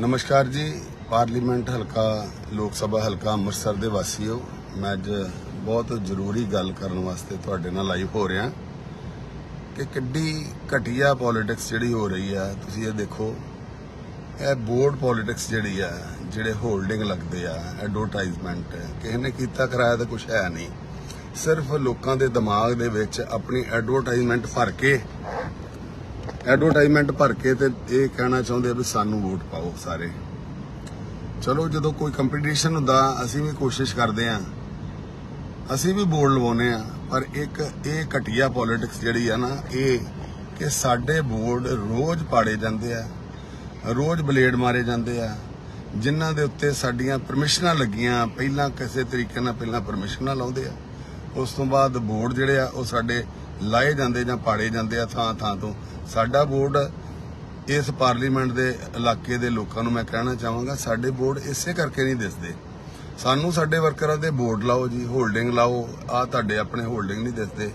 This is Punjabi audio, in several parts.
ਨਮਸਕਾਰ ਜੀ। ਪਾਰਲੀਮੈਂਟ ਹਲਕਾ, ਲੋਕ ਸਭਾ ਹਲਕਾ ਅੰਮ੍ਰਿਤਸਰ ਦੇ ਵਾਸੀਓ, ਮੈਂ ਅੱਜ ਬਹੁਤ ਜ਼ਰੂਰੀ ਗੱਲ ਕਰਨ ਵਾਸਤੇ ਤੁਹਾਡੇ ਨਾਲ ਲਾਈਵ ਹੋ ਰਿਹਾ। ਕਿ ਕਿੱਡੀ ਘਟੀਆ ਪੋਲਿਟਿਕਸ ਜਿਹੜੀ ਹੋ ਰਹੀ ਆ, ਤੁਸੀਂ ਇਹ ਦੇਖੋ, ਇਹ ਬੋਰਡ ਪੋਲਿਟਿਕਸ ਜਿਹੜੀ ਆ, ਜਿਹੜੇ ਹੋਲਡਿੰਗ ਲੱਗਦੇ ਆ ਐਡਵਰਟਾਈਜ਼ਮੈਂਟ ਕਿਸੇ ਨੇ ਕੀਤਾ ਕਰਾਇਆ ਤਾਂ ਕੁਝ ਹੈ ਨਹੀਂ। ਸਿਰਫ ਲੋਕਾਂ ਦੇ ਦਿਮਾਗ ਦੇ ਵਿੱਚ ਆਪਣੀ ਐਡਵਰਟਾਈਜ਼ਮੈਂਟ ਭਰ ਕੇ ਐਡਵਰਟਾਈਜ਼ਮੈਂਟ ਭਰ ਕੇ ਤੇ ਇਹ ਕਹਿਣਾ ਚਾਹੁੰਦੇ ਆ ਵੀ ਸਾਨੂੰ ਵੋਟ ਪਾਓ ਸਾਰੇ। ਚਲੋ ਜਦੋਂ ਕੋਈ ਕੰਪੀਟੀਸ਼ਨ ਹੁੰਦਾ, ਅਸੀਂ ਵੀ ਕੋਸ਼ਿਸ਼ ਕਰਦੇ ਆ ਅਸੀਂ ਵੀ ਬੋਰਡ ਲਵਾਉਨੇ ਆ ਪਰ ਇੱਕ ਇਹ ਘਟੀਆ ਪੋਲਿਟਿਕਸ ਜਿਹੜੀ ਆ ਨਾ, ਇਹ ਕਿ ਸਾਡੇ ਬੋਰਡ ਰੋਜ਼ ਪਾੜੇ ਜਾਂਦੇ ਆ, ਰੋਜ਼ ਬਲੇਡ ਮਾਰੇ ਜਾਂਦੇ ਆ, ਜਿਨ੍ਹਾਂ ਦੇ ਉੱਤੇ ਸਾਡੀਆਂ ਪਰਮਿਸ਼ਨਾਂ ਲੱਗੀਆਂ, ਪਹਿਲਾਂ ਕਿਸੇ ਤਰੀਕੇ ਨਾਲ ਪਹਿਲਾਂ ਪਰਮਿਸ਼ਨਾਂ ਲਾਉਂਦੇ ਆ। ਉਸ ਤੋਂ ਬਾਅਦ ਬੋਰਡ ਜਿਹੜੇ ਆ, ਉਹ ਸਾਡੇ ਲਾਏ ਜਾਂਦੇ ਜਾਂ ਪਾੜੇ ਜਾਂਦੇ ਆ ਥਾਂ ਥਾਂ ਤੋਂ। ਸਾਡਾ ਬੋਰਡ ਇਸ ਪਾਰਲੀਮੈਂਟ ਦੇ ਇਲਾਕੇ ਦੇ ਲੋਕਾਂ ਨੂੰ ਮੈਂ ਕਹਿਣਾ ਚਾਹਾਂਗਾ, ਸਾਡੇ ਬੋਰਡ ਇਸੇ ਕਰਕੇ ਨਹੀਂ ਦਿਸਦੇ। ਸਾਨੂੰ ਸਾਡੇ ਵਰਕਰਾਂ ਦੇ ਬੋਰਡ ਲਾਓ ਜੀ, ਹੋਲਡਿੰਗ ਲਾਓ ਆ ਤੁਹਾਡੇ ਆਪਣੇ ਹੋਲਡਿੰਗ ਨਹੀਂ ਦਿਸਦੇ।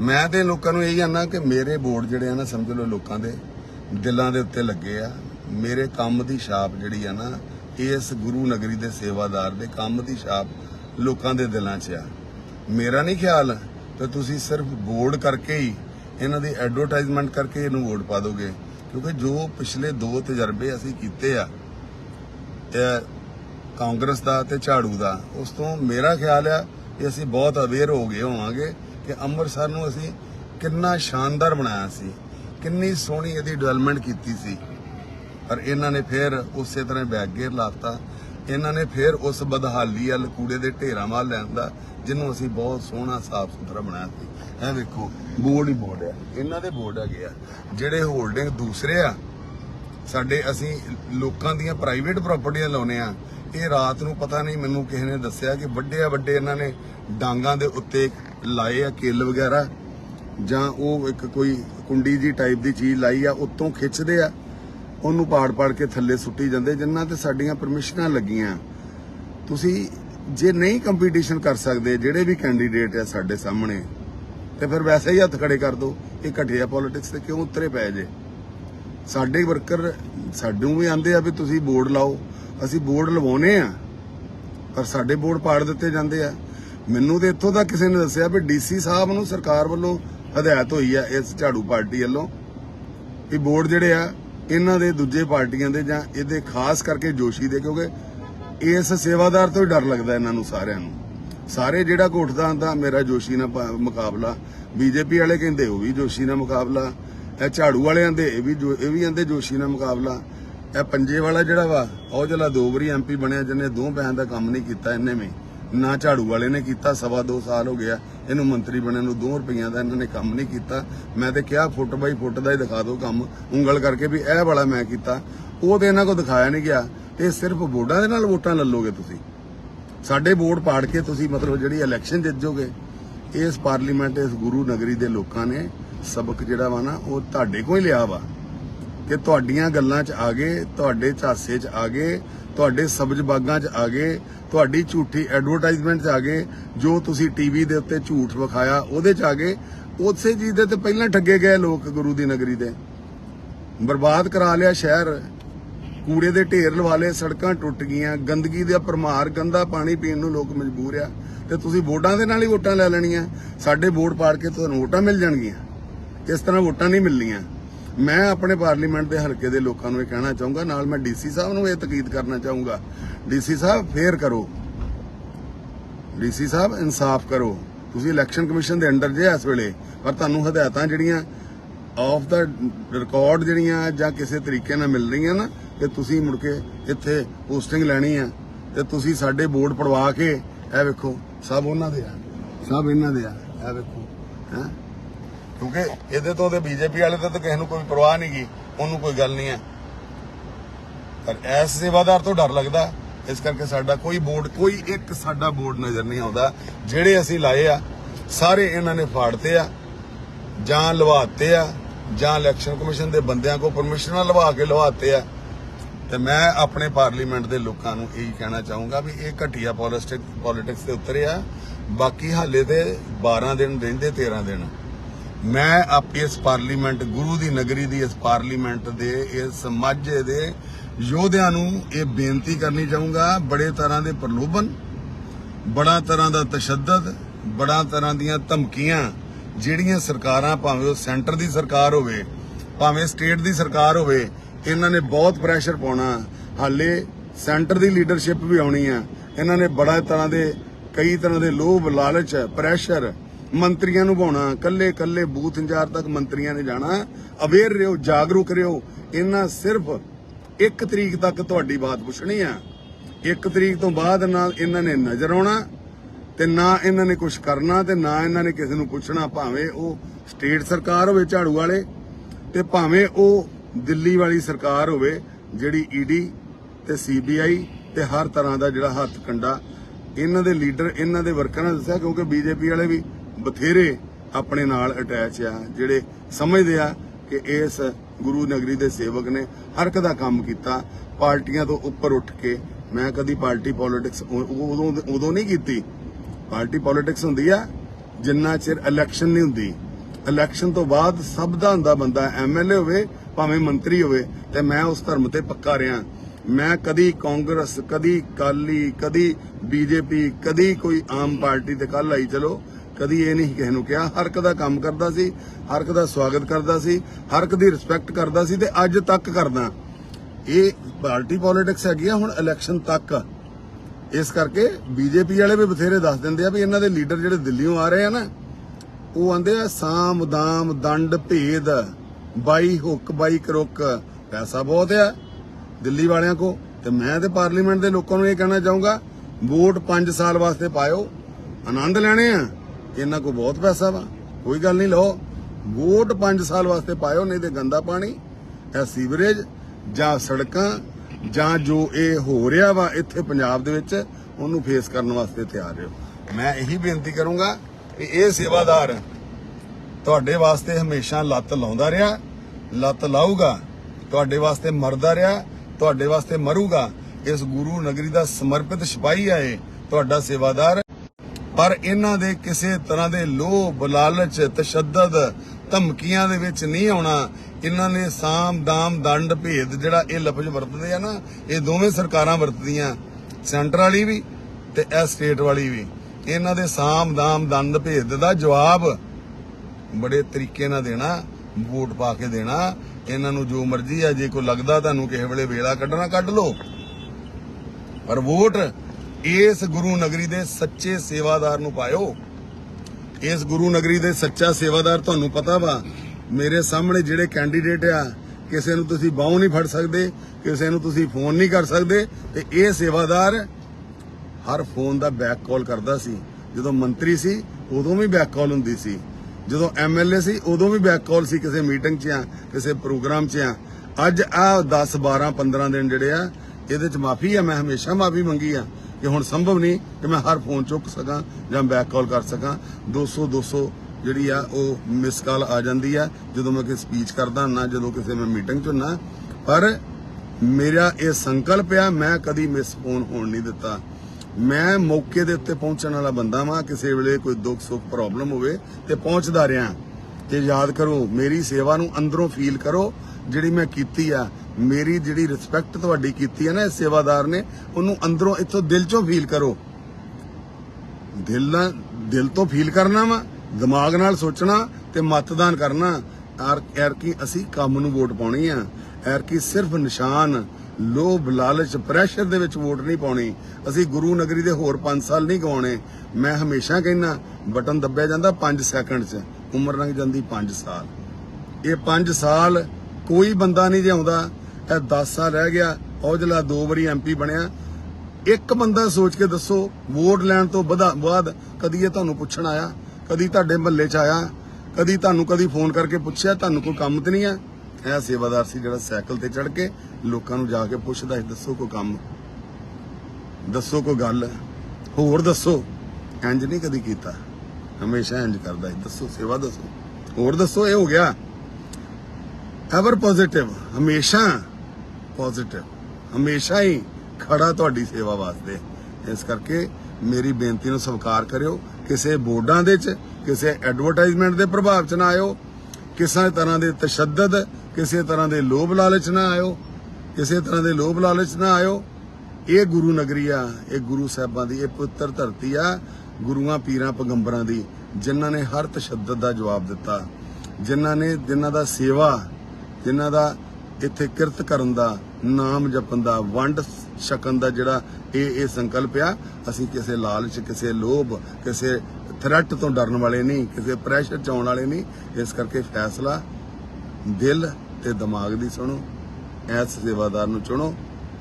ਮੈਂ ਤੇ ਲੋਕਾਂ ਨੂੰ ਇਹੀ ਆਨਾ ਕਿ ਮੇਰੇ ਬੋਰਡ ਜਿਹੜੇ ਆ ਨਾ, ਸਮਝ ਲਓ ਲੋਕਾਂ ਦੇ ਦਿਲਾਂ ਦੇ ਉੱਤੇ ਲੱਗੇ ਆ। ਮੇਰੇ ਕੰਮ ਦੀ ਛਾਪ ਜਿਹੜੀ ਆ ਨਾ, ਇਸ ਗੁਰੂ ਨਗਰੀ ਦੇ ਸੇਵਾਦਾਰ ਦੇ ਕੰਮ ਦੀ ਛਾਪ ਲੋਕਾਂ ਦੇ ਦਿਲਾਂ 'ਚ ਆ। ਮੇਰਾ ਨਹੀਂ ਖਿਆਲ ਕਿ ਤੁਸੀਂ ਸਿਰਫ ਬੋਰਡ ਕਰਕੇ ਹੀ ਇਹਨਾਂ ਦੀ ਐਡਵਰਟਾਈਜ਼ਮੈਂਟ ਕਰਕੇ ਇਹਨੂੰ ਵੋਟ ਪਾ ਦੋਗੇ। ਕਿਉਂਕਿ ਜੋ ਪਿਛਲੇ ਦੋ ਤਜਰਬੇ ਅਸੀਂ ਕੀਤੇ ਆ ਕਾਂਗਰਸ ਦਾ ਤੇ ਝਾੜੂ ਦਾ, ਉਸ ਤੋਂ ਮੇਰਾ ਖਿਆਲ ਆ ਕਿ ਅਸੀਂ ਬਹੁਤ ਅਵੇਅਰ ਹੋ ਗਏ ਹੋਵਾਂਗੇ ਕਿ ਅੰਮ੍ਰਿਤਸਰ ਨੂੰ ਅਸੀਂ ਕਿੰਨਾ ਸ਼ਾਨਦਾਰ ਬਣਾਇਆ ਸੀ, ਕਿੰਨੀ ਸੋਹਣੀ ਇਹਦੀ ਡਿਵੈਲਪਮੈਂਟ ਕੀਤੀ ਸੀ। ਪਰ ਇਹਨਾਂ ਨੇ ਫਿਰ ਉਸੇ ਤਰ੍ਹਾਂ ਬੈਕ ਗੇਅਰ ਲਾਤਾ ਇਹਨਾਂ ਨੇ ਫਿਰ ਉਸ ਬਦਹਾਲੀ ਵਾਲ ਕੂੜੇ ਦੇ ਢੇਰਾਂ ਵੱਲ ਲੈਂਦਾ ਜਿਹਨੂੰ ਅਸੀਂ ਬਹੁਤ ਸੋਹਣਾ ਸਾਫ਼ ਸੁਥਰਾ ਬਣਾਇਆ ਸੀ। ਇਹ ਵੇਖੋ, ਬੋਰਡ ਹੀ ਬੋਰਡ ਆ। ਇਹਨਾਂ ਦੇ ਬੋਰਡ ਹੈਗੇ ਆ। ਜਿਹੜੇ ਹੋਲਡਿੰਗ ਦੂਸਰੇ ਆ, ਸਾਡੇ ਅਸੀਂ ਲੋਕਾਂ ਦੀਆਂ ਪ੍ਰਾਈਵੇਟ ਪ੍ਰਾਪਰਟੀਆਂ ਲਾਉਨੇ ਆ। ਇਹ ਰਾਤ ਨੂੰ ਪਤਾ ਨਹੀਂ ਮੈਨੂੰ ਕਿਸੇ ਨੇ ਦੱਸਿਆ ਕਿ ਵੱਡੇ ਆ ਵੱਡੇ ਇਹਨਾਂ ਨੇ ਡਾਂਗਾਂ ਦੇ ਉੱਤੇ ਲਾਏ ਆ ਕਿੱਲ ਵਗੈਰਾ, ਜਾਂ ਉਹ ਇੱਕ ਕੋਈ ਕੁੰਡੀ ਜੀ ਟਾਈਪ ਦੀ ਚੀਜ਼ ਲਾਈ ਆ, ਉੱਤੋਂ ਖਿੱਚਦੇ ਆ। ਉਹਨੂੰ ਪਾੜ-ਪਾੜ ਕੇ ਥੱਲੇ ਸੁੱਟੀ ਜਾਂਦੇ ਜਿਨ੍ਹਾਂ ਤੇ ਸਾਡੀਆਂ ਪਰਮਿਸ਼ਨਾਂ ਲੱਗੀਆਂ। ਤੁਸੀਂ ਜੇ ਨਹੀਂ ਕੰਪੀਟੀਸ਼ਨ ਕਰ ਸਕਦੇ, ਜਿਹੜੇ ਵੀ ਕੈਂਡੀਡੇਟ ਆ ਸਾਡੇ ਸਾਹਮਣੇ, ਤੇ ਫਿਰ ਵੈਸੇ ਹੀ ਹੱਥ ਖੜੇ ਕਰ ਦਿਓ ਇਹ ਘਟੀਆ ਪੋਲਿਟਿਕਸ ਤੇ ਕਿਉਂ ਉਤਰੇ ਪਏ ਜੇ? ਸਾਡੇ ਵਰਕਰ ਸਾਨੂੰ ਵੀ ਆਂਦੇ ਆ ਵੀ ਤੁਸੀਂ ਬੋਰਡ ਲਾਓ, ਅਸੀਂ ਬੋਰਡ ਲਵਾਉਨੇ ਆ, ਪਰ ਸਾਡੇ ਬੋਰਡ ਪਾੜ ਦਿੱਤੇ ਜਾਂਦੇ ਆ। ਮੈਨੂੰ ਤੇ ਇੱਥੋਂ ਦਾ ਕਿਸੇ ਨੇ ਦੱਸਿਆ ਵੀ ਡੀਸੀ ਸਾਹਿਬ ਨੂੰ ਸਰਕਾਰ ਵੱਲੋਂ ਹਦਾਇਤ ਹੋਈ ਆ, ਇਸ ਝਾੜੂ ਪਾਰਟੀ ਵੱਲੋਂ, ਵੀ ਬੋਰਡ ਜਿਹੜੇ ਆ ਇਹਨਾਂ ਦੇ ਦੂਜੇ ਪਾਰਟੀਆਂ ਦੇ ਜਾਂ ਇਹਦੇ ਖਾਸ ਕਰਕੇ ਜੋਸ਼ੀ ਦੇ, ਕਿਉਂਕਿ ਇਸ ਸੇਵਾਦਾਰ ਤੋਂ ਹੀ ਡਰ ਲੱਗਦਾ ਇਹਨਾਂ ਨੂੰ ਸਾਰਿਆਂ ਨੂੰ। ਸਾਰੇ ਜਿਹੜਾ ਘੋਟਦਾ ਆਂਦਾ ਮੇਰਾ ਜੋਸ਼ੀ ਨਾਲ ਮੁਕਾਬਲਾ, ਬੀਜੇਪੀ ਵਾਲੇ ਕਹਿੰਦੇ ਉਹ ਵੀ ਜੋਸ਼ੀ ਨਾਲ ਮੁਕਾਬਲਾ, ਇਹ ਝਾੜੂ ਵਾਲੇ ਆਂਦੇ ਇਹ ਵੀ ਇਹ ਵੀ ਆਂਦੇ ਜੋਸ਼ੀ ਨਾਲ ਮੁਕਾਬਲਾ। ਇਹ ਪੰਜੇ ਵਾਲਾ ਜਿਹੜਾ ਵਾ, ਉਹ ਜਿਹੜਾ ਦੋ ਵਾਰੀ ਐਮਪੀ ਬਣਿਆ, ਜਿਹਨੇ ਦੋ ਪੈਸਿਆਂ ਦਾ ਕੰਮ ਨਹੀਂ ਕੀਤਾ ਇਹਨੇ ਵੀ ਨਾ ਝਾੜੂ ਵਾਲੇ ਨੇ ਕੀਤਾ, ਸਵਾ ਦੋ ਸਾਲ ਹੋ ਗਿਆ। ਇਹਨੂੰ ਮੰਤਰੀ ਬਣਨ ਨੂੰ 2 ਰੁਪਈਆਂ ਦਾ ਇਹਨਾਂ ਨੇ ਕੰਮ ਨਹੀਂ ਕੀਤਾ। ਮੈਂ ਤੇ ਕਿਹਾ, ਫੁੱਟ ਬਾਈ ਫੁੱਟ ਦਾ ਹੀ ਦਿਖਾ ਦਿਓ ਕੰਮ। ਉਂਗਲ ਕਰਕੇ ਵੀ ਇਹ ਵਾਲਾ ਮੈਂ ਕੀਤਾ। ਉਹ ਤੇ ਇਹਨਾਂ ਕੋ ਦਿਖਾਇਆ ਨਹੀਂ ਗਿਆ। ਤੇ ਸਿਰਫ ਵੋਟਾਂ ਦੇ ਨਾਲ ਵੋਟਾਂ ਲੱਲੋਗੇ ਤੁਸੀਂ। ਸਾਡੇ ਵੋਟ ਪਾੜ ਕੇ ਤੁਸੀਂ ਮਤਲਬ ਜਿਹੜੀ ਇਲੈਕਸ਼ਨ ਜਿੱਤ ਜਾਓਗੇ। ਇਸ ਪਾਰਲੀਮੈਂਟ ਇਸ ਗੁਰੂ ਨਗਰੀ ਦੇ ਲੋਕਾਂ ਨੇ ਸਬਕ ਜਿਹੜਾ ਵਾ ਨਾ, ਉਹ ਤੁਹਾਡੇ ਕੋਲ ਹੀ ਲਿਆ ਵਾ। ਕਿ ਤੁਹਾਡੀਆਂ ਗੱਲਾਂ 'ਚ ਆ ਗਏ, ਤੁਹਾਡੇ ਝਾਸੇ 'ਚ ਆ ਗਏ, ਤੁਹਾਡੇ ਸਬਜ਼ ਬਾਗਾਂ 'ਚ ਆ ਗਏ ਤੁਹਾਡੀ ਝੂਠੀ ਐਡਵਰਟਾਈਜ਼ਮੈਂਟ 'ਚ ਆ ਗਏ, ਜੋ ਤੁਸੀਂ ਟੀਵੀ ਦੇ ਉੱਤੇ ਝੂਠ ਵਿਖਾਇਆ, ਉਹਦੇ 'ਚ ਆ ਗਏ। ਉਸੇ ਚੀਜ਼ ਦੇ ਤੇ ਪਹਿਲਾਂ ਠੱਗੇ ਗਏ ਲੋਕ ਗੁਰੂ ਦੀ ਨਗਰੀ ਦੇ। ਬਰਬਾਦ ਕਰਾ ਲਿਆ ਸ਼ਹਿਰ। ਕੂੜੇ ਦੇ ਢੇਰ ਲਵਾ ਲਏ, ਸੜਕਾਂ ਟੁੱਟ ਗਈਆਂ। ਗੰਦਗੀ ਦਾ ਪਰਮਾਰ, ਗੰਦਾ ਪਾਣੀ ਪੀਣ ਨੂੰ ਲੋਕ ਮਜਬੂਰ ਆ। ਤੇ ਤੁਸੀਂ ਵੋਟਾਂ ਦੇ ਨਾਲ ਹੀ ਵੋਟਾਂ ਲੈ ਲੈਣੀਆਂ। ਸਾਡੇ ਵੋਟ ਪਾੜ ਕੇ ਤੁਹਾਨੂੰ ਵੋਟਾਂ ਮਿਲ ਜਾਣਗੀਆਂ। ਇਸ ਤਰ੍ਹਾਂ ਵੋਟਾਂ ਨਹੀਂ ਮਿਲਣੀਆਂ? ਮੈਂ ਆਪਣੇ ਪਾਰਲੀਮੈਂਟ ਦੇ ਹਲਕੇ ਦੇ ਲੋਕਾਂ ਨੂੰ ਇਹ ਕਹਿਣਾ ਚਾਹੂੰਗਾ, ਨਾਲ ਮੈਂ ਡੀਸੀ ਸਾਹਿਬ ਨੂੰ ਇਹ ਤਕੀਦ ਕਰਨਾ ਚਾਹੂੰਗਾ। ਡੀਸੀ ਸਾਹਿਬ, ਫੇਰ ਕਰੋ। ਡੀਸੀ ਸਾਹਿਬ, ਇਨਸਾਫ ਕਰੋ। ਤੁਸੀਂ ਇਲੈਕਸ਼ਨ ਕਮਿਸ਼ਨ ਦੇ ਅੰਡਰ ਜੇ ਇਸ ਵੇਲੇ, ਪਰ ਤੁਹਾਨੂੰ ਹਦਾਇਤਾਂ ਜਿਹੜੀਆਂ ਆਫ ਦਾ ਰਿਕਾਰਡ ਜਿਹੜੀਆਂ ਜਾਂ ਕਿਸੇ ਤਰੀਕੇ ਨਾਲ ਮਿਲ ਰਹੀਆਂ ਨਾ ਕਿ ਤੁਸੀਂ ਮੁੜ ਕੇ ਇੱਥੇ ਪੋਸਟਿੰਗ ਲੈਣੀ ਆ। ਤੇ ਤੁਸੀਂ ਸਾਡੇ ਬੋਰਡ ਪੜਵਾ ਕੇ, ਇਹ ਵੇਖੋ, ਸਭ ਉਹਨਾਂ ਦੇ ਆ। ਸਭ ਇਹਨਾਂ ਦੇ ਆ, ਇਹ ਵੇਖੋ, ਹੈ? ਕਿਉਂਕਿ ਇਹਦੇ ਤੋਂ ਤੇ ਬੀਜੇਪੀ ਵਾਲੇ ਤੋਂ ਤਾਂ ਕਿਸੇ ਨੂੰ ਕੋਈ ਪਰਵਾਹ ਨਹੀਂ ਗੀ, ਉਹਨੂੰ ਕੋਈ ਗੱਲ ਨਹੀਂ ਹੈ। ਪਰ ਐਸ ਸੇਵਾਦਾਰ ਤੋਂ ਡਰ ਲੱਗਦਾ, ਇਸ ਕਰਕੇ ਸਾਡਾ ਕੋਈ ਬੋਰਡ, ਕੋਈ ਇੱਕ ਸਾਡਾ ਬੋਰਡ ਨਜ਼ਰ ਨਹੀਂ ਆਉਂਦਾ। ਜਿਹੜੇ ਅਸੀਂ ਲਾਏ ਆ, ਸਾਰੇ ਇਹਨਾਂ ਨੇ ਫਾੜਤੇ ਆ, ਜਾਂ ਲਵਾਤੇ ਆ, ਜਾਂ ਇਲੈਕਸ਼ਨ ਕਮਿਸ਼ਨ ਦੇ ਬੰਦਿਆਂ ਕੋ ਪਰਮਿਸ਼ਨਾਂ ਲਵਾ ਕੇ ਲਵਾਤੇ ਆ। ਤੇ ਮੈਂ ਆਪਣੇ ਪਾਰਲੀਮੈਂਟ ਦੇ ਲੋਕਾਂ ਨੂੰ ਇਹੀ ਕਹਿਣਾ ਚਾਹੂੰਗਾ ਵੀ ਇਹ ਘਟੀਆ ਪੋਲਿਟਿਕ ਪੋਲਿਟਿਕਸ ਦੇ ਉੱਤਰੇ ਆ ਬਾਕੀ ਹਾਲੇ ਤੇ 12 ਦਿਨ ਰਹਿੰਦੇ 13 ਦਿਨ। ਮੈਂ ਆਪ ਇਸ ਪਾਰਲੀਮੈਂਟ, ਗੁਰੂ ਦੀ ਨਗਰੀ ਦੀ ਇਸ ਪਾਰਲੀਮੈਂਟ ਦੇ ਇਸ ਮਾਝੇ ਦੇ ਯੋਧਿਆਂ ਨੂੰ ਇਹ ਬੇਨਤੀ ਕਰਨੀ ਚਾਹੂੰਗਾ, ਬੜੇ ਤਰ੍ਹਾਂ ਦੇ ਪ੍ਰਲੋਭਨ, ਬੜਾ ਤਰ੍ਹਾਂ ਦਾ ਤਸ਼ੱਦਦ, ਬੜਾ ਤਰ੍ਹਾਂ ਦੀਆਂ ਧਮਕੀਆਂ, ਜਿਹੜੀਆਂ ਸਰਕਾਰਾਂ, ਭਾਵੇਂ ਉਹ ਸੈਂਟਰ ਦੀ ਸਰਕਾਰ ਹੋਵੇ, ਭਾਵੇਂ ਸਟੇਟ ਦੀ ਸਰਕਾਰ ਹੋਵੇ, ਇਹਨਾਂ ਨੇ ਬਹੁਤ ਪ੍ਰੈਸ਼ਰ ਪਾਉਣਾ। ਹਾਲੇ ਸੈਂਟਰ ਦੀ ਲੀਡਰਸ਼ਿਪ ਵੀ ਆਉਣੀ ਆ। ਇਹਨਾਂ ਨੇ ਬੜਾ ਤਰ੍ਹਾਂ ਦੇ, ਕਈ ਤਰ੍ਹਾਂ ਦੇ ਲੋਭ, ਲਾਲਚ, ਪ੍ਰੈਸ਼ਰ ਮੰਤਰੀਆਂ ਨੂੰ ਭਾਉਣਾ ਕੱਲੇ ਕੱਲੇ ਬੂਥ ਇੰਚਾਰਜ ਤੱਕ ਮੰਤਰੀਆਂ ਨੇ ਜਾਣਾ, ਅਵੇਅਰ ਰਹੋ, ਜਾਗਰੂਕ ਰਹੋ। ਇਹਨਾਂ ਸਿਰਫ ਇੱਕ ਤਰੀਕ ਤੱਕ ਤੁਹਾਡੀ ਬਾਤ ਪੁੱਛਣੀ ਆ। ਇੱਕ ਤਰੀਕ ਤੋਂ ਬਾਅਦ ਨਾਲ ਇਹਨਾਂ ਨੇ ਨਜ਼ਰ ਆਉਣਾ ਤੇ ਨਾ ਇਹਨਾਂ ਨੇ ਕੁਝ ਕਰਨਾ ਤੇ ਨਾ ਇਹਨਾਂ ਨੇ ਕਿਸੇ ਨੂੰ ਪੁੱਛਣਾ, ਭਾਵੇਂ ਉਹ ਸਟੇਟ ਸਰਕਾਰ ਹੋਵੇ, ਝਾੜੂ ਵਾਲੇ, ਤੇ ਭਾਵੇਂ ਉਹ ਦਿੱਲੀ ਵਾਲੀ ਸਰਕਾਰ ਹੋਵੇ, ਜਿਹੜੀ ਈਡੀ ਤੇ ਸੀਬੀਆਈ ਤੇ ਹਰ ਤਰ੍ਹਾਂ ਦਾ ਜਿਹੜਾ ਹੱਥ ਕੰਡਾ। ਇਹਨਾਂ ਦੇ ਲੀਡਰ, ਇਹਨਾਂ ਦੇ ਵਰਕਰਾਂ ਨੇ ਦੱਸਿਆ, ਕਿਉਂਕਿ ਬੀਜੇਪੀ ਵਾਲੇ ਵੀ ਬਥੇਰੇ ਆਪਣੇ ਨਾਲ ਅਟੈਚ ਆ, ਜਿਹੜੇ ਸਮਝਦੇ ਆ ਕਿ ਇਸ ਗੁਰੂ ਨਗਰੀ ਦੇ ਸੇਵਕ ਨੇ ਹਰ ਇੱਕ ਦਾ ਕੰਮ ਕੀਤਾ। ਪਾਰਟੀਆਂ ਤੋਂ ਉੱਪਰ ਉੱਠ ਕੇ ਮੈਂ ਕਦੀ ਪਾਰਟੀ ਪੋਲਿਟਿਕਸ ਉਦੋਂ ਉਦੋਂ ਨਹੀਂ ਕੀਤੀ। ਪਾਰਟੀ ਪੋਲਿਟਿਕਸ ਹੁੰਦੀ ਆ, ਜਿੰਨਾ ਚਿਰ ਇਲੈਕਸ਼ਨ ਨਹੀਂ ਹੁੰਦੀ। ਇਲੈਕਸ਼ਨ ਤੋਂ ਬਾਅਦ ਸਭ ਦਾ ਹੁੰਦਾ ਬੰਦਾ ਐਮਐਲਏ ਹੋਵੇ, ਭਾਵੇਂ ਮੰਤਰੀ ਹੋਵੇ, ਤੇ ਮੈਂ ਉਸ ਧਰਮ ਤੇ ਪੱਕਾ ਰਿਹਾ। ਮੈਂ ਕਦੀ ਕਾਂਗਰਸ, ਕਦੀ ਕਾਲੀ ਕਦੀ ਬੀਜੇਪੀ, ਕਦੀ ਕੋਈ ਆਮ ਪਾਰਟੀ ਤੇ ਕੱਲ ਆਈ, ਚਲੋ ਕਦੀ ਇਹ ਨਹੀਂ ਕਿਸੇ ਨੂੰ ਕਿਹਾ। ਹਰ ਇੱਕ ਦਾ ਕੰਮ ਕਰਦਾ ਸੀ, ਹਰ ਇੱਕ ਦਾ ਸਵਾਗਤ ਕਰਦਾ ਸੀ, ਹਰ ਇੱਕ ਦੀ ਰਿਸਪੈਕਟ ਕਰਦਾ ਸੀ ਤੇ ਅੱਜ ਤੱਕ ਕਰਦਾ। ਇਹ ਪਾਰਟੀ ਪੋਲਿਟਿਕਸ ਹੈਗੀ ਆ, ਹੁਣ ਇਲੈਕਸ਼ਨ ਤੱਕ। ਇਸ ਕਰਕੇ ਬੀਜੇਪੀ ਵਾਲੇ ਵੀ ਬਥੇਰੇ ਦੱਸ ਦਿੰਦੇ ਆ ਵੀ ਇਹਨਾਂ ਦੇ ਲੀਡਰ ਜਿਹੜੇ ਦਿੱਲੀੋਂ ਆ ਰਹੇ ਆ ਨਾ, ਉਹ ਆਂਦੇ ਆ, ਸਾਮ, ਦਾਮ, ਦੰਡ, ਭੇਦ, ਬਾਈ, ਹੁੱਕ, ਬਾਈ, ਕਰੁੱਕ, ਪੈਸਾ ਬਹੁਤ ਆ ਦਿੱਲੀ ਵਾਲਿਆਂ ਕੋ। ਤੇ ਮੈਂ ਤੇ ਪਾਰਲੀਮੈਂਟ ਦੇ ਲੋਕਾਂ ਨੂੰ ਇਹ ਕਹਿਣਾ ਚਾਹੂੰਗਾ, ਵੋਟ 5 ਸਾਲ ਵਾਸਤੇ ਪਾਇਓ, ਆਨੰਦ ਲੈਣੇ ਆ। ਇਹਨਾਂ ਕੋਲ ਬਹੁਤ ਪੈਸਾ ਵਾ। ਕੋਈ ਗੱਲ ਨਹੀਂ ਲਓ, ਵੋਟ 5 ਸਾਲ ਵਾਸਤੇ ਪਾਇਓ, ਨਹੀਂ ਤੇ ਗੰਦਾ ਪਾਣੀ ਇਹ ਸੀਵਰੇਜ ਜਾਂ ਸੜਕਾਂ ਜਾਂ ਜੋ ਇਹ ਹੋ ਰਿਹਾ ਵਾ ਇੱਥੇ ਪੰਜਾਬ ਦੇ ਵਿੱਚ, ਉਹਨੂੰ ਫੇਸ ਕਰਨ ਵਾਸਤੇ ਤਿਆਰ ਰਹੋ। ਮੈਂ ਇਹੀ ਬੇਨਤੀ ਕਰੂੰਗਾ ਕਿ ਇਹ ਸੇਵਾਦਾਰ ਤੁਹਾਡੇ ਵਾਸਤੇ ਹਮੇਸ਼ਾ ਲੱਤ ਲਾਉਂਦਾ ਰਿਹਾ, ਲੱਤ ਲਾਊਗਾ, ਤੁਹਾਡੇ ਵਾਸਤੇ ਮਰਦਾ ਰਿਹਾ, ਤੁਹਾਡੇ ਵਾਸਤੇ ਮਰੂਗਾ। ਇਸ ਗੁਰੂ ਨਗਰੀ ਦਾ ਸਮਰਪਿਤ ਸਿਪਾਹੀ ਆ ਇਹ, ਤੁਹਾਡਾ ਸੇਵਾਦਾਰ ਪਰ ਇਹਨਾਂ ਦੇ ਕਿਸੇ ਤਰ੍ਹਾਂ ਦੇ ਲੋਭ, ਲਾਲਚ, ਤਸ਼ੱਦਦ ਧਮਕੀਆਂ ਦੇ ਵਿੱਚ ਨਹੀਂ ਆਉਣਾ। ਇਹਨਾਂ ਨੇ ਸਾਮ, ਦਾਮ, ਦੰਡ, ਭੇਦ ਜਿਹੜਾ ਇਹ ਲਫ਼ਜ਼ ਵਰਤਦੇ ਆ ਨਾ, ਇਹ ਦੋਵੇਂ ਸਰਕਾਰਾਂ ਵਰਤਦੀਆਂ। ਸੈਂਟਰ ਵਾਲੀ ਵੀ ਤੇ ਇਹ ਸਟੇਟ ਵਾਲੀ ਵੀ। ਇਹਨਾਂ ਦੇ ਸਾਮ, ਦਾਮ, ਦੰਡ, ਭੇਦ ਦਾ ਜਵਾਬ ਬੜੇ ਤਰੀਕੇ ਨਾਲ ਦੇਣਾ, ਵੋਟ ਪਾ ਕੇ ਦੇਣਾ। ਇਹਨਾਂ ਨੂੰ ਜੋ ਮਰਜ਼ੀ ਆ, ਜੇ ਕੋਈ ਲੱਗਦਾ ਤੁਹਾਨੂੰ ਕਿਸੇ ਵੇਲੇ ਵੇਲਾ ਕੱਢਣਾ, ਕੱਢ ਲਓ। ਪਰ ਵੋਟ ਇਸ ਗੁਰੂ ਨਗਰੀ ਦੇ ਸੱਚੇ ਸੇਵਾਦਾਰ ਨੂੰ ਪਾਇਓ। ਇਸ ਗੁਰੂ ਨਗਰੀ ਦੇ ਸੱਚਾ ਸੇਵਾਦਾਰ ਤੁਹਾਨੂੰ ਪਤਾ ਵਾ, ਮੇਰੇ ਸਾਹਮਣੇ ਜਿਹੜੇ ਕੈਂਡੀਡੇਟ ਆ, ਕਿਸੇ ਨੂੰ ਤੁਸੀਂ ਬਾਹੋਂ ਨਹੀਂ ਫੜ ਸਕਦੇ, ਕਿਸੇ ਨੂੰ ਤੁਸੀਂ ਫੋਨ ਨਹੀਂ ਕਰ ਸਕਦੇ, ਤੇ ਇਹ ਸੇਵਾਦਾਰ ਹਰ ਫੋਨ ਦਾ ਬੈਕ ਕਾਲ ਕਰਦਾ ਸੀ। ਜਦੋਂ ਮੰਤਰੀ ਸੀ, ਉਦੋਂ ਵੀ ਬੈਕ ਕਾਲ ਹੁੰਦੀ ਸੀ। ਜਦੋਂ ਐਮਐਲਏ ਸੀ, ਉਦੋਂ ਵੀ ਬੈਕ ਕਾਲ ਸੀ ਕਿਸੇ ਮੀਟਿੰਗ 'ਚ ਆ, ਕਿਸੇ ਪ੍ਰੋਗਰਾਮ 'ਚ ਆ। ਅੱਜ ਆ 10 12 15 ਦਿਨ ਜਿਹੜੇ ਆ, ਇਹਦੇ 'ਚ ਮਾਫੀ ਆ, ਮੈਂ ਹਮੇਸ਼ਾ ਮਾਫੀ ਮੰਗੀ ਆ। ਕਿ ਹੁਣ ਸੰਭਵ ਨਹੀਂ ਕਿ ਮੈਂ ਹਰ ਫੋਨ ਚੁੱਕ ਸਕਾਂ ਜਾਂ ਬੈਕ ਕਾਲ ਕਰ ਸਕਾਂ। 200 200 ਜਿਹੜੀ ਆ, ਉਹ ਮਿਸ ਕਾਲ ਆ ਜਾਂਦੀ ਆ, ਜਦੋਂ ਮੈਂ ਕੋਈ ਸਪੀਚ ਕਰਦਾ ਹੁੰਨਾ ਜਦੋਂ ਕਿਸੇ ਮੈਂ ਮੀਟਿੰਗ 'ਚ ਹੁੰਨਾ। ਪਰ ਮੇਰਾ ਇਹ ਸੰਕਲਪ ਆ, ਮੈਂ ਕਦੀ ਮਿਸ ਫੋਨ ਹੋਣ ਨਹੀਂ ਦਿੱਤਾ। ਮੈਂ ਮੌਕੇ ਦੇ ਉੱਤੇ ਪਹੁੰਚਣ ਵਾਲਾ ਬੰਦਾ ਵਾਂ, ਕਿਸੇ ਵੇਲੇ ਕੋਈ ਦੁੱਖ ਸੁੱਖ ਪ੍ਰੋਬਲਮ ਹੋਵੇ ਤੇ ਪਹੁੰਚਦਾ ਰਿਹਾ। ਤੇ ਯਾਦ ਕਰੋ, ਮੇਰੀ ਸੇਵਾ ਨੂੰ ਅੰਦਰੋਂ ਫੀਲ ਕਰੋ ਜਿਹੜੀ ਮੈਂ ਕੀਤੀ ਆ, ਮੇਰੀ ਜਿਹੜੀ ਰਿਸਪੈਕਟ ਤੁਹਾਡੀ ਕੀਤੀ ਆ ਨਾ ਇਸ ਸੇਵਾਦਾਰ ਨੇ, ਉਹਨੂੰ ਅੰਦਰੋਂ ਇੱਥੋਂ ਦਿਲ ਚੋਂ ਫੀਲ ਕਰੋ। ਦਿਲ ਨਾਲ, ਦਿਲ ਤੋਂ ਫੀਲ ਕਰਨਾ ਵਾ, ਦਿਮਾਗ ਨਾਲ ਸੋਚਣਾ ਤੇ ਮਤਦਾਨ ਕਰਨਾ। ਐਰ ਕੀ ਅਸੀਂ ਕੰਮ ਨੂੰ ਵੋਟ ਪਾਉਣੀ ਆ। ਐਰ ਕੀ ਸਿਰਫ ਨਿਸ਼ਾਨ, ਲੋਭ, ਲਾਲਚ ਪ੍ਰੈਸ਼ਰ ਦੇ ਵਿੱਚ ਵੋਟ ਨਹੀਂ ਪਾਉਣੀ। ਅਸੀਂ ਗੁਰੂ ਨਗਰੀ ਦੇ ਹੋਰ 5 ਸਾਲ ਨਹੀਂ ਗਵਾਉਣੇ। ਮੈਂ ਹਮੇਸ਼ਾ ਕਹਿੰਦਾ ਬਟਨ ਦੱਬਿਆ ਜਾਂਦਾ 5 ਸੈਕਿੰਡ 'ਚ, ਉਮਰ ਲੰਘ ਜਾਂਦੀ 5 ਸਾਲ। ਇਹ 5 ਸਾਲ ਕੋਈ ਬੰਦਾ ਨਹੀਂ ਜੇ ਆਉਂਦਾ, ਇਹ 10 ਸਾਲ ਰਹਿ ਗਿਆ, ਔਜਲਾ ਦੋ ਵਾਰੀ ਐਮਪੀ ਬਣਿਆ। ਇੱਕ ਬੰਦਾ ਸੋਚ ਕੇ ਦੱਸੋ, ਵੋਟ ਲੈਣ ਤੋਂ ਬਾਅਦ ਕਦੀ ਇਹ ਤੁਹਾਨੂੰ ਪੁੱਛਣ ਆਇਆ, ਕਦੀ ਤੁਹਾਡੇ ਮਹੱਲੇ 'ਚ ਆਇਆ, ਕਦੀ ਤੁਹਾਨੂੰ ਕਦੀ ਫੋਨ ਕਰਕੇ ਪੁੱਛਿਆ, ਤੁਹਾਨੂੰ ਕੋਈ ਕੰਮ ਤੇ ਨਹੀਂ ਆ? ਇਹ ਸੇਵਾਦਾਰ ਸੀ ਜਿਹੜਾ ਸਾਈਕਲ ਤੇ ਚੜ ਕੇ ਲੋਕਾਂ ਨੂੰ ਜਾ ਕੇ ਪੁੱਛਦਾ ਸੀ, ਦੱਸੋ ਕੋਈ ਕੰਮ? ਦੱਸੋ ਕੋਈ ਗੱਲ? ਹੋਰ ਦੱਸੋ? ਇੰਜ ਨਹੀਂ ਕਦੀ ਕੀਤਾ। ਹਮੇਸ਼ਾ ਇੰਜ ਕਰਦਾ ਸੀ, ਦੱਸੋ, ਸੇਵਾ ਦੱਸੋ। ਹੋਰ ਦੱਸੋ, ਇਹ ਹੋ ਗਿਆ। ਐਵਰ ਪੋਜ਼ਿਟਿਵ ਹਮੇਸ਼ਾ ਪੋਜ਼ਿਟਿਵ ਹਮੇਸ਼ਾ ਹੀ ਖੜਾ ਤੁਹਾਡੀ ਸੇਵਾ ਵਾਸਤੇ ਇਸ ਕਰਕੇ ਮੇਰੀ ਬੇਨਤੀ ਨੂੰ ਸਵੀਕਾਰ ਕਰਿਓ ਕਿਸੇ ਬੋਰਡਾਂ ਦੇ ਚ ਕਿਸੇ ਐਡਵਰਟਾਈਜ਼ਮੈਂਟ ਦੇ ਪ੍ਰਭਾਵ ਚ ਨਾ ਆਇਓ ਕਿਸੇ ਤਰ੍ਹਾਂ ਦੇ ਤਸ਼ੱਦਦ ਕਿਸੇ ਤਰ੍ਹਾਂ ਦੇ ਲੋਭ ਲਾਲਚ ਨਾ ਆਇਓ ਕਿਸੇ ਤਰ੍ਹਾਂ ਦੇ ਲੋਭ ਲਾਲਚ ਨਾ ਆਇਓ ਇਹ ਗੁਰੂ ਨਗਰੀ ਆ ਇਹ ਗੁਰੂ ਸਾਹਿਬਾਂ ਦੀ ਇਹ ਪੁੱਤਰ ਧਰਤੀ ਆ ਗੁਰੂਆਂ ਪੀਰਾਂ ਪੈਗੰਬਰਾਂ ਦੀ ਜਿਨ੍ਹਾਂ ਨੇ ਹਰ ਤਸ਼ੱਦਦ ਦਾ ਜਵਾਬ ਦਿੱਤਾ ਜਿਨ੍ਹਾਂ ਨੇ ਜਿਨ੍ਹਾਂ ਦਾ ਸੇਵਾ ਜਿਨ੍ਹਾਂ ਦਾ ਇੱਥੇ ਕਿਰਤ ਕਰਨ ਦਾ, ਨਾਮ ਜਪਣ ਦਾ, ਵੰਡ ਛਕਣ ਦਾ ਜਿਹੜਾ ਇਹ ਇਹ ਸੰਕਲਪ ਆ, ਅਸੀਂ ਕਿਸੇ ਲਾਲਚ, ਕਿਸੇ ਲੋਭ, ਕਿਸੇ ਥ੍ਰੈਟ ਤੋਂ ਡਰਨ ਵਾਲੇ ਨਹੀਂ, ਕਿਸੇ ਪ੍ਰੈਸ਼ਰ ਚ ਆਉਣ ਵਾਲੇ ਨਹੀਂ। ਇਸ ਕਰਕੇ ਫੈਸਲਾ ਦਿਲ ਤੇ ਦਿਮਾਗ ਦੀ ਸੁਣੋ ਐਸ ਸੇਵਾਦਾਰ ਨੂੰ ਚੁਣੋ,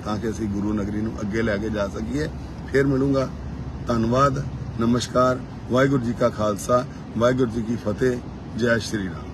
ਤਾਂ ਕਿ ਅਸੀਂ ਗੁਰੂ ਨਗਰੀ ਨੂੰ ਅੱਗੇ ਲੈ ਕੇ ਜਾ ਸਕੀਏ। ਫਿਰ ਮਿਲੂੰਗਾ। ਧੰਨਵਾਦ। ਨਮਸਕਾਰ। ਵਾਹਿਗੁਰੂ ਜੀ ਕਾ ਖਾਲਸਾ। ਵਾਹਿਗੁਰੂ ਜੀ ਕੀ ਫਤਿਹ। ਜੈ ਸ਼੍ਰੀ ਰਾਮ।